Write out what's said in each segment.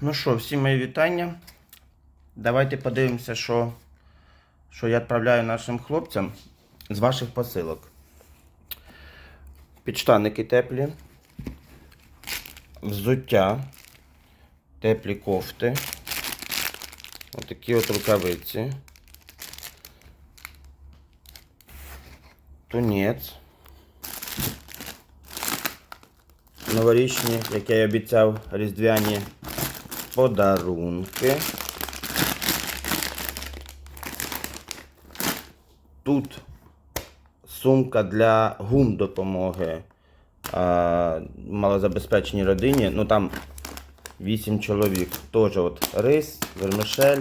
Ну що, всі мої вітання. Давайте подивимося, що, що я відправляю нашим хлопцям з ваших посилок. Підштанники теплі, взуття, теплі кофти, отакі от рукавиці, тунець. Новорічні, як я й обіцяв, різдвяні подарунки. Тут сумка для гум допомоги а, малозабезпеченій родині. Ну там 8 чоловік. Теж от рис, вермишель,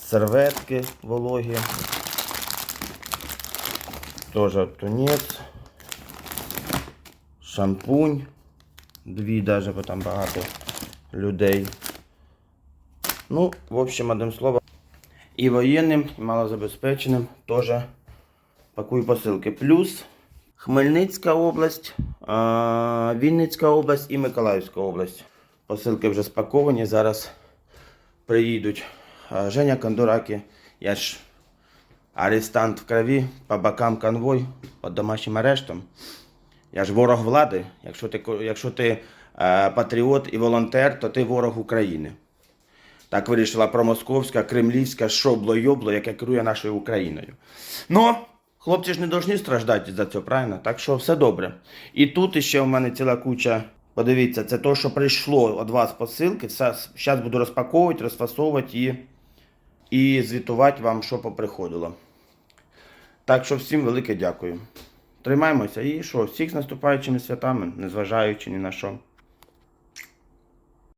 серветки вологі. Теж тунець, шампунь. Дві даже, бо там багато людей. Ну, в общем, одним словом. І воєнним, і малозабезпеченим теж пакую посилки. Плюс Хмельницька область, Вінницька область і Миколаївська область. Посилки вже спаковані. Зараз приїдуть Женя Кондураки. Я ж арестант в крові, по бокам конвой, під домашнім арештом. Я ж ворог влади. Якщо ти, якщо ти патріот і волонтер, то ти ворог України. Так вирішила промосковська, кремлівська шобло-йобло, яке керує нашою Україною. Ну, хлопці ж не повинні страждати за це, правильно? Так що все добре. І тут ще в мене ціла куча. Подивіться, це те, що прийшло від вас посилки. Зараз буду розпаковувати, розфасовувати і, і звітувати вам, що поприходило. Так що всім велике дякую. Тримаємося і що, всіх з наступаючими святами, незважаючи ні на що.